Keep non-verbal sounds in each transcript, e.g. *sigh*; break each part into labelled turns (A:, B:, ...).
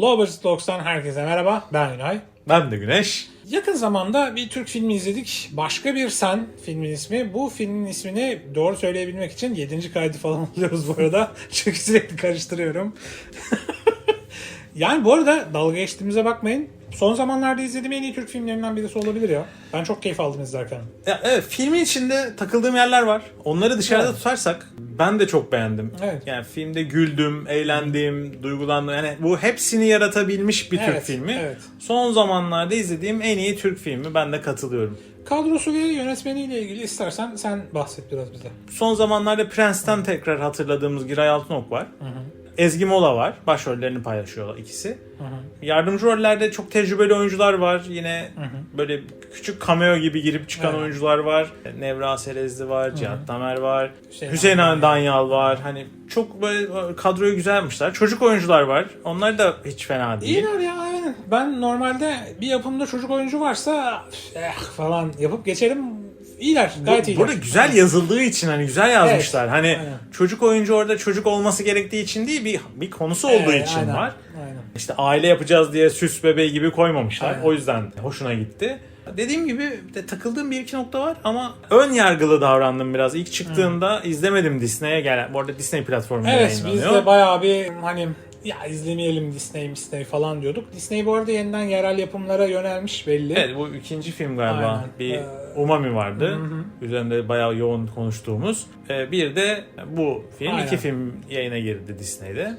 A: Lovers Dogs'tan herkese merhaba. Ben Ünay.
B: Ben de Güneş.
A: Yakın zamanda bir Türk filmi izledik. Başka bir Sen filmin ismi. Bu filmin ismini doğru söyleyebilmek için 7. kaydı falan *laughs* alıyoruz bu arada. Çünkü sürekli karıştırıyorum. *laughs* yani bu arada dalga geçtiğimize bakmayın. Son zamanlarda izlediğim en iyi Türk filmlerinden birisi olabilir ya. Ben çok keyif aldım izlerken.
B: Ya, evet filmin içinde takıldığım yerler var. Onları dışarıda
A: Evet.
B: tutarsak ben de çok beğendim.
A: Evet.
B: Yani filmde güldüm, eğlendim, duygulandım. Yani bu hepsini yaratabilmiş bir Türk
A: Evet,
B: filmi.
A: evet.
B: Son zamanlarda izlediğim en iyi Türk filmi. Ben de katılıyorum.
A: Kadrosu ve yönetmeniyle ilgili istersen sen bahset biraz bize.
B: Son zamanlarda Prens'ten tekrar hatırladığımız Giray Altınok var. Ezgi Mola var. Başrollerini paylaşıyorlar ikisi. Yardımcı rollerde çok tecrübeli oyuncular var. Yine böyle küçük cameo gibi girip çıkan
A: Evet.
B: oyuncular var. Nevra Serezli var, Cihat Tamer var,
A: Hüseyin
B: Hüseyin. Han Danyal var. Hani çok böyle kadroyu güzel yapmışlar. Çocuk oyuncular var. Onlar da hiç fena değil.
A: İyiler ya aynen. Ben normalde bir yapımda çocuk oyuncu varsa eh falan yapıp geçerim. İyiler. Gayet iyiler.
B: Burada güzel yazıldığı için hani güzel yazmışlar.
A: Evet,
B: hani
A: aynen.
B: çocuk oyuncu orada çocuk olması gerektiği için değil bir bir konusu olduğu
A: Evet,
B: için
A: aynen,
B: var.
A: Aynen.
B: İşte aile yapacağız diye süs bebeği gibi koymamışlar.
A: Aynen.
B: O yüzden hoşuna gitti. Dediğim gibi de takıldığım bir iki nokta var ama ön yargılı davrandım biraz. İlk çıktığında izlemedim Disney'e gelen. Bu arada Disney platformunda
A: Evet biz
B: yayınlanıyor.
A: de bayağı bir hani ya izlemeyelim Disney Disney falan diyorduk. Disney bu arada yeniden yerel yapımlara yönelmiş belli.
B: Evet bu ikinci film galiba.
A: Aynen.
B: Bir
A: Ee,
B: Umami vardı. Üzerinde bayağı yoğun konuştuğumuz. Ee, bir de bu film.
A: Aynen.
B: iki film yayına girdi Disney'de.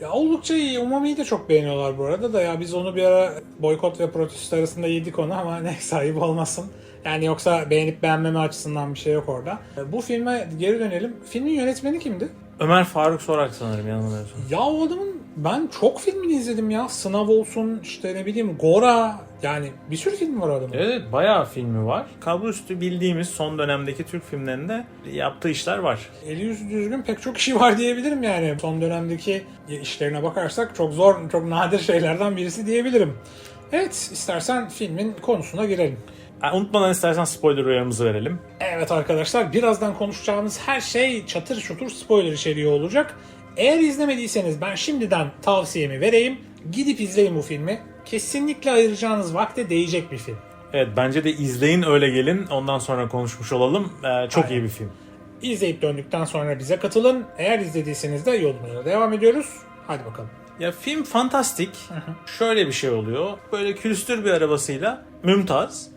A: Ya oldukça iyi. Umami'yi de çok beğeniyorlar bu arada da ya biz onu bir ara boykot ve protesto arasında yedik onu ama *laughs* neyse ayıp olmasın. Yani yoksa beğenip beğenmeme açısından bir şey yok orada. E, Bu filme geri dönelim. Filmin yönetmeni kimdi?
B: Ömer Faruk Sorak sanırım yanılmıyorsam.
A: Ya o adamın ben çok filmini izledim ya. Sınav olsun işte ne bileyim Gora yani bir sürü film var adamın.
B: Evet bayağı filmi var. Kabloüstü bildiğimiz son dönemdeki Türk filmlerinde yaptığı işler var.
A: Eli yüzü düzgün pek çok işi var diyebilirim yani. Son dönemdeki işlerine bakarsak çok zor, çok nadir şeylerden birisi diyebilirim. Evet, istersen filmin konusuna girelim.
B: Unutmadan istersen spoiler uyarımızı verelim.
A: Evet arkadaşlar, birazdan konuşacağımız her şey çatır çutur spoiler içeriyor olacak. Eğer izlemediyseniz ben şimdiden tavsiyemi vereyim. Gidip izleyin bu filmi. Kesinlikle ayıracağınız vakte değecek bir film.
B: Evet bence de izleyin öyle gelin ondan sonra konuşmuş olalım. Ee, çok
A: Aynen.
B: iyi bir film.
A: İzleyip döndükten sonra bize katılın. Eğer izlediyseniz de yolumuza devam ediyoruz. Hadi bakalım.
B: Ya film fantastik. Şöyle bir şey oluyor. Böyle külüstür bir arabasıyla Mümtaz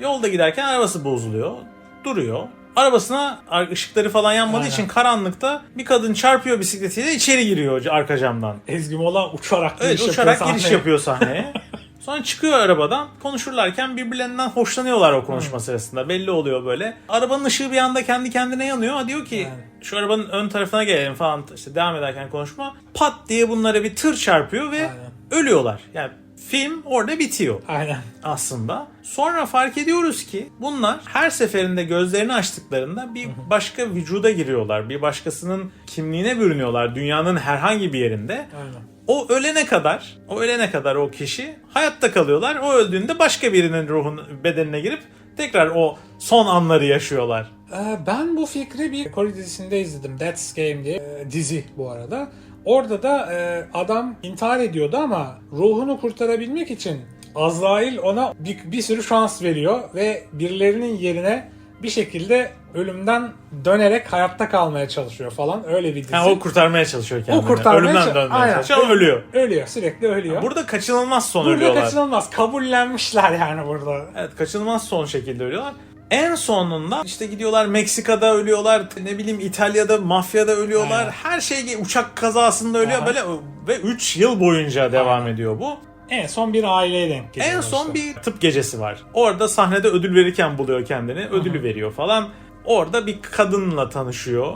B: yolda giderken arabası bozuluyor. Duruyor. Arabasına ar- ışıkları falan yanmadığı
A: Aynen.
B: için karanlıkta bir kadın çarpıyor bisikletiyle içeri giriyor arka camdan.
A: Ezgi Mola uçarak
B: Evet
A: giriş
B: uçarak
A: yapıyor
B: giriş
A: sahneye.
B: yapıyor sahneye. *laughs* Sonra çıkıyor arabadan. Konuşurlarken birbirlerinden hoşlanıyorlar o konuşma sırasında. Belli oluyor böyle. Arabanın ışığı bir anda kendi kendine yanıyor. Ha diyor ki
A: Yani.
B: şu arabanın ön tarafına gelelim falan işte devam ederken konuşma. Pat diye bunlara bir tır çarpıyor ve
A: Aynen.
B: ölüyorlar. Yani film orada bitiyor
A: Aynen.
B: aslında. Sonra fark ediyoruz ki bunlar her seferinde gözlerini açtıklarında bir başka vücuda giriyorlar. Bir başkasının kimliğine bürünüyorlar dünyanın herhangi bir yerinde.
A: Aynen.
B: O ölene kadar, o ölene kadar o kişi hayatta kalıyorlar. O öldüğünde başka birinin ruhun bedenine girip tekrar o son anları yaşıyorlar.
A: Ee, Ben bu fikri bir Kore dizisinde izledim. That's Game diye Ee, dizi bu arada. Orada da e, adam intihar ediyordu ama ruhunu kurtarabilmek için Azrail ona bir, bir sürü şans veriyor ve birilerinin yerine bir şekilde ölümden dönerek hayatta kalmaya çalışıyor falan. Öyle bir dizi.
B: Ha, o kurtarmaya çalışıyor kendini.
A: O kurtarmaya
B: Ölümden
A: çalış-
B: dönmeye
A: Aynen.
B: çalışıyor ama ölüyor.
A: Ölüyor. Sürekli ölüyor.
B: Burada kaçınılmaz son
A: Burada
B: ölüyorlar.
A: kaçınılmaz. Kabullenmişler yani burada.
B: Evet kaçınılmaz son şekilde ölüyorlar. En sonunda işte gidiyorlar Meksika'da ölüyorlar, ne bileyim İtalya'da, mafyada ölüyorlar.
A: Aynen.
B: Her şey uçak kazasında ölüyor
A: Aha.
B: böyle ve 3 yıl boyunca devam
A: Aynen.
B: ediyor bu.
A: En son bir aileye denk geliyor.
B: En son
A: işte.
B: bir tıp gecesi var. Orada sahnede ödül verirken buluyor kendini. Ödülü veriyor falan. Orada bir kadınla tanışıyor.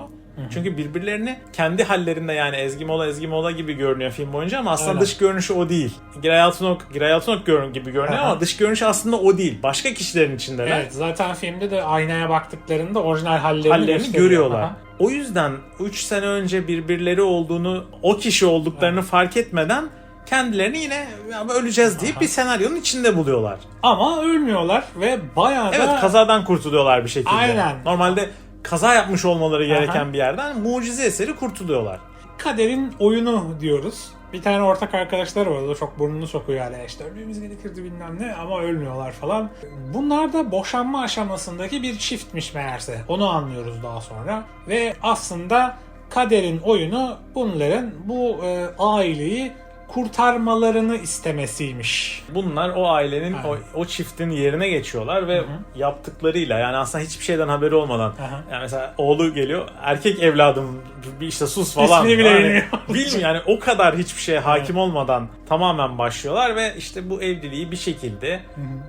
B: Çünkü birbirlerini kendi hallerinde yani Ezgi Mola Ezgi Mola gibi görünüyor film boyunca ama aslında
A: Aynen.
B: dış görünüşü o değil. Giray Altınok, Giray Altınok görün gibi görünüyor
A: Aha.
B: ama dış görünüşü aslında o değil. Başka kişilerin içindeler.
A: Evet zaten filmde de aynaya baktıklarında orijinal hallerini,
B: hallerini görüyorlar.
A: Aha.
B: O yüzden 3 sene önce birbirleri olduğunu, o kişi olduklarını fark etmeden kendilerini yine "Ya öleceğiz deyip bir senaryonun içinde buluyorlar.
A: Ama ölmüyorlar ve bayağı da
B: Evet kazadan kurtuluyorlar bir şekilde.
A: Aynen.
B: Normalde kaza yapmış olmaları gereken
A: Aha.
B: bir yerden mucize eseri kurtuluyorlar.
A: kaderin oyunu diyoruz. Bir tane ortak arkadaşları var. O da çok burnunu sokuyor yani. İşte ölmemiz gerekirdi bilmem ne ama ölmüyorlar falan. Bunlar da boşanma aşamasındaki bir çiftmiş meğerse. Onu anlıyoruz daha sonra. Ve aslında kaderin oyunu bunların bu e, aileyi kurtarmalarını istemesiymiş.
B: Bunlar o ailenin,
A: Aynen.
B: o, o çiftin yerine geçiyorlar ve yaptıklarıyla yani aslında hiçbir şeyden haberi olmadan.
A: Aha.
B: Yani mesela oğlu geliyor, erkek evladım bir işte sus falan.
A: İsmini bile
B: Yani
A: bilmiyor.
B: Bilmiyor yani o kadar hiçbir şeye hakim olmadan tamamen başlıyorlar ve işte bu evliliği bir şekilde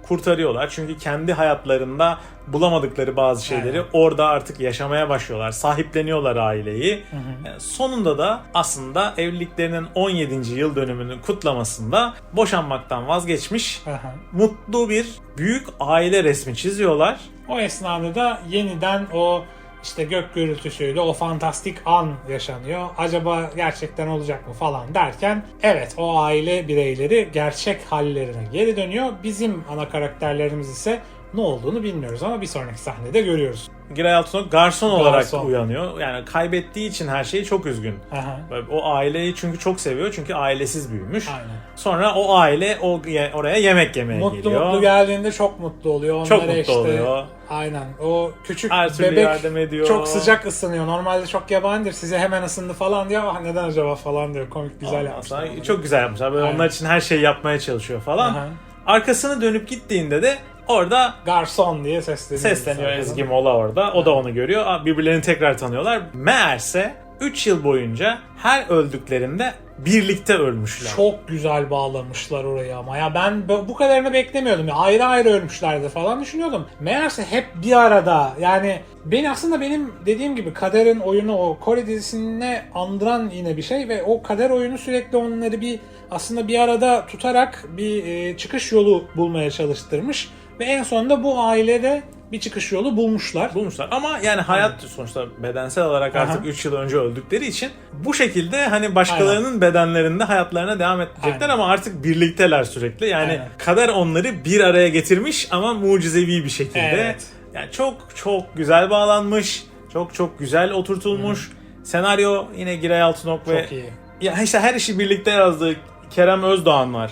B: kurtarıyorlar. Çünkü kendi hayatlarında bulamadıkları bazı şeyleri
A: Aynen.
B: orada artık yaşamaya başlıyorlar. Sahipleniyorlar aileyi. Yani sonunda da aslında evliliklerinin 17. yıl dönümünün kutlamasında boşanmaktan vazgeçmiş
A: Aha.
B: mutlu bir büyük aile resmi çiziyorlar.
A: O esnada da yeniden o işte gök gürültüsüyle o fantastik an yaşanıyor. Acaba gerçekten olacak mı falan derken evet o aile bireyleri gerçek hallerine geri dönüyor. Bizim ana karakterlerimiz ise ne olduğunu bilmiyoruz ama bir sonraki sahnede görüyoruz.
B: Giray Altınok garson olarak
A: Garson.
B: uyanıyor. Yani kaybettiği için her şeyi çok üzgün.
A: Aha.
B: O aileyi çünkü çok seviyor çünkü ailesiz büyümüş.
A: Aynen.
B: Sonra o aile o oraya yemek yemeye
A: Mutlu
B: geliyor.
A: mutlu geldiğinde çok mutlu oluyor. Onlara
B: Çok mutlu
A: işte,
B: oluyor.
A: Aynen. O küçük
B: Her
A: bebek
B: yardım ediyor.
A: çok sıcak ısınıyor. Normalde çok yabanidir. Size hemen ısındı falan diyor. Ah neden acaba falan diyor. Komik güzel
B: Ondan
A: yapmışlar.
B: Çok güzel yapmışlar. Böyle
A: Aynen.
B: onlar için her şeyi yapmaya çalışıyor falan.
A: Aha.
B: Arkasını dönüp gittiğinde de orada
A: Garson diye sesleniyor.
B: sesleniyor
A: zaten.
B: Ezgi Mola orada. O da onu görüyor. Birbirlerini tekrar tanıyorlar. Meğerse 3 yıl boyunca her öldüklerinde birlikte ölmüşler.
A: Çok güzel bağlamışlar orayı ama ya ben bu kadarını beklemiyordum. Ya ayrı ayrı ölmüşlerdi falan düşünüyordum. Meğerse hep bir arada. Yani beni aslında benim dediğim gibi kaderin oyunu o Kore dizisine andıran yine bir şey ve o kader oyunu sürekli onları bir aslında bir arada tutarak bir e, çıkış yolu bulmaya çalıştırmış ve en sonunda bu ailede bir çıkış yolu bulmuşlar.
B: bulmuşlar. Ama yani hayat sonuçta bedensel olarak artık
A: Aha.
B: 3 yıl önce öldükleri için bu şekilde hani başkalarının bedenlerinde hayatlarına devam edecekler
A: Aynen.
B: ama artık birlikteler sürekli. Yani
A: Aynen.
B: kader onları bir araya getirmiş ama mucizevi bir şekilde.
A: Evet.
B: Yani çok çok güzel bağlanmış. Çok çok güzel oturtulmuş. Senaryo yine Giray Altınok ve
A: Çok iyi.
B: ya işte her işi birlikte yazdığı Kerem Özdoğan var.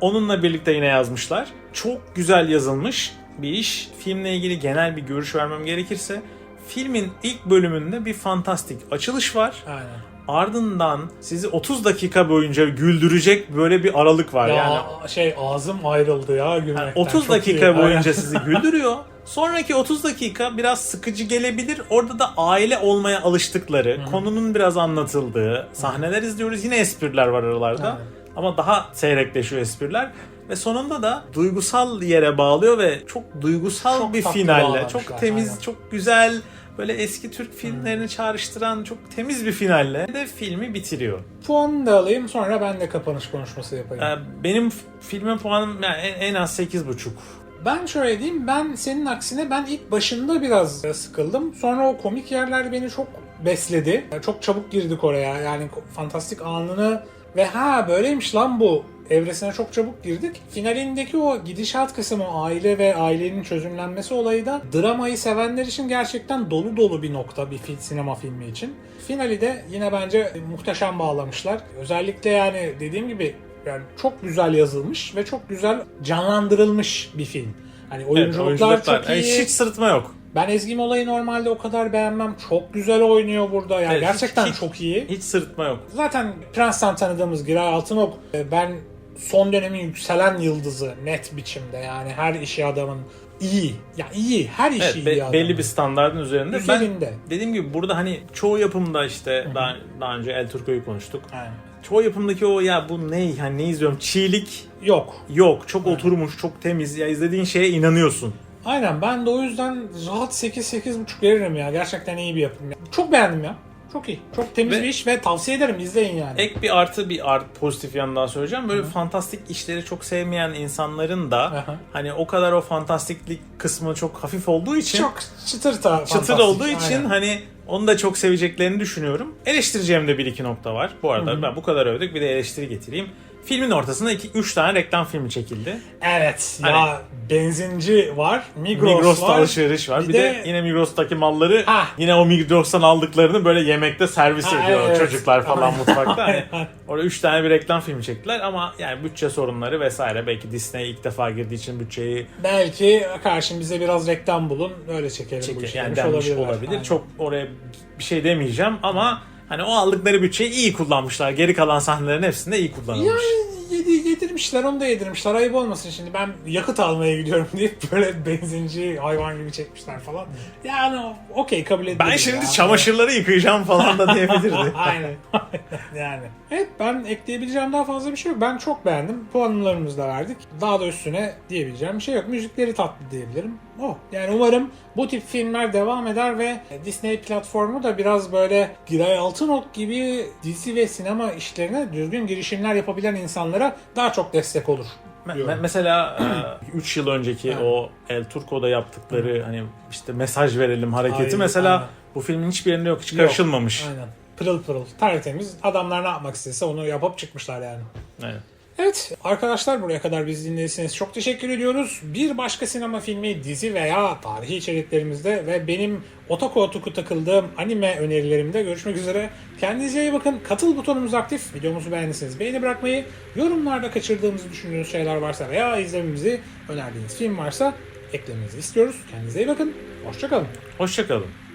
B: Onunla birlikte yine yazmışlar. Çok güzel yazılmış bir iş. Filmle ilgili genel bir görüş vermem gerekirse filmin ilk bölümünde bir fantastik açılış var.
A: Aynen.
B: Ardından sizi 30 dakika boyunca güldürecek böyle bir aralık var.
A: Ya
B: yani
A: şey ağzım ayrıldı ya gülmekten.
B: 30
A: Çok
B: dakika
A: iyi.
B: boyunca sizi *laughs* güldürüyor. Sonraki 30 dakika biraz sıkıcı gelebilir. Orada da aile olmaya alıştıkları, konunun biraz anlatıldığı sahneler izliyoruz. Yine espriler var aralarda.
A: Aynen.
B: Ama daha seyrekleşiyor espriler. Ve sonunda da duygusal yere bağlıyor ve çok duygusal
A: Çok
B: bir finalle. Çok temiz,
A: aynen.
B: çok güzel böyle eski Türk filmlerini çağrıştıran çok temiz bir finalle de filmi bitiriyor.
A: Puanını da alayım sonra ben de kapanış konuşması yapayım.
B: Ee, Benim filme puanım yani en, az 8.5.
A: Ben şöyle diyeyim ben senin aksine ben ilk başında biraz sıkıldım. Sonra o komik yerler beni çok besledi. Çok çabuk girdik oraya yani fantastik anını ve ha böyleymiş lan bu evresine çok çabuk girdik. Finalindeki o gidişat kısmı aile ve ailenin çözümlenmesi olayı da dramayı sevenler için gerçekten dolu dolu bir nokta bir fil, sinema filmi için. Finali de yine bence muhteşem bağlamışlar. Özellikle yani dediğim gibi yani çok güzel yazılmış ve çok güzel canlandırılmış bir film. Hani oyunculuklar çok
B: Yani
A: iyi.
B: Hiç sırıtma yok.
A: Ben Ezgi Mola'yı normalde o kadar beğenmem. Çok güzel oynuyor burada. Yani
B: Evet,
A: gerçekten
B: hiç-
A: çok iyi.
B: Hiç sırıtma yok.
A: Zaten Prens'ten tanıdığımız Giray Altınok e, ben son dönemin yükselen yıldızı net biçimde. Yani her işi adamın iyi. Ya iyi. Her işi
B: Evet,
A: iyi
B: be-
A: adamın.
B: belli bir standardın üzerinde.
A: Üzerinde.
B: Ben dediğim gibi burada hani çoğu yapımda işte daha, daha önce El Turco'yu konuştuk.
A: Aynen.
B: Çoğu yapımdaki o ya bu ne hani ne izliyorum çiğlik
A: Yok.
B: yok. Çok oturmuş, çok temiz. Ya izlediğin şeye inanıyorsun.
A: Aynen ben de o yüzden rahat 8-8.5 veririm ya. Gerçekten iyi bir yapım. ya. Çok beğendim ya. Çok iyi. Çok temiz
B: Ve-
A: bir iş ve tavsiye ederim izleyin yani.
B: Ek bir artı bir art pozitif yandan söyleyeceğim. Böyle fantastik işleri çok sevmeyen insanların da
A: Aha.
B: hani o kadar o fantastiklik kısmı çok hafif olduğu için
A: Çok çıtır ta
B: çıtır olduğu için
A: Aynen.
B: hani onu da çok seveceklerini düşünüyorum. Eleştireceğim de bir iki nokta var. Bu arada ben bu kadar övdük bir de eleştiri getireyim. Filmin ortasında 2-3 tane reklam filmi çekildi.
A: Evet.
B: Hani-
A: Ya benzinci var, Migros
B: Migros'ta
A: var.
B: alışveriş var.
A: Bir
B: Bir,
A: de-
B: de, yine Migros'taki malları
A: Ah.
B: yine o Migros'tan aldıklarını böyle yemekte servis
A: Ha,
B: ediyor
A: evet.
B: çocuklar falan mutfakta. Hani *laughs* orada 3 tane bir reklam filmi çektiler ama yani bütçe sorunları vesaire belki Disney ilk defa girdiği için bütçeyi
A: Belki karşım bize biraz reklam bulun, öyle çekelim bu
B: çeker
A: işi.
B: yani olabilir.
A: Aynen.
B: Çok oraya bir şey demeyeceğim ama hani o aldıkları bütçeyi iyi kullanmışlar. Geri kalan sahnelerin hepsinde iyi kullanılmış.
A: Yani yedirmişler, onu da yedirmişler. Ayıp olmasın şimdi. Ben yakıt almaya gidiyorum *laughs* deyip böyle benzinci hayvan gibi çekmişler falan. Yani okey kabul ediyorum.
B: ben şimdi
A: ya.
B: çamaşırları yıkayacağım falan da diyebilirdi. *laughs*
A: Aynen. *laughs* Yani. Evet ben ekleyebileceğim daha fazla bir şey yok. Ben çok beğendim. Puanlarımızı da verdik. Daha da üstüne diyebileceğim bir şey yok. Müzikleri tatlı diyebilirim. O. Yani umarım bu tip filmler devam eder ve Disney platformu da biraz böyle Giray Altınok gibi dizi ve sinema işlerine düzgün girişimler yapabilen insanlara daha çok destek olur.
B: Me- mesela *clears throat* 3 yıl önceki o El Turco'da yaptıkları hani işte mesaj verelim hareketi
A: Aynen,
B: mesela
A: aynen.
B: bu filmin hiçbir yerinde yok hiç
A: Yok.
B: karışılmamış.
A: Aynen. Pırıl pırıl. Tertemiz. Adamlar ne yapmak istese onu yapıp çıkmışlar yani.
B: Evet.
A: Evet arkadaşlar buraya kadar bizi dinlediyseniz çok teşekkür ediyoruz. Bir başka sinema filmi, dizi veya tarihi içeriklerimizde ve benim otaku otaku takıldığım anime önerilerimde görüşmek üzere. Kendinize iyi bakın. Katıl butonumuz aktif. Videomuzu beğendiyseniz beğeni bırakmayı, yorumlarda kaçırdığımızı düşündüğünüz şeyler varsa veya izlememizi önerdiğiniz film varsa eklemenizi istiyoruz. Kendinize iyi bakın. Hoşçakalın.
B: Hoşçakalın.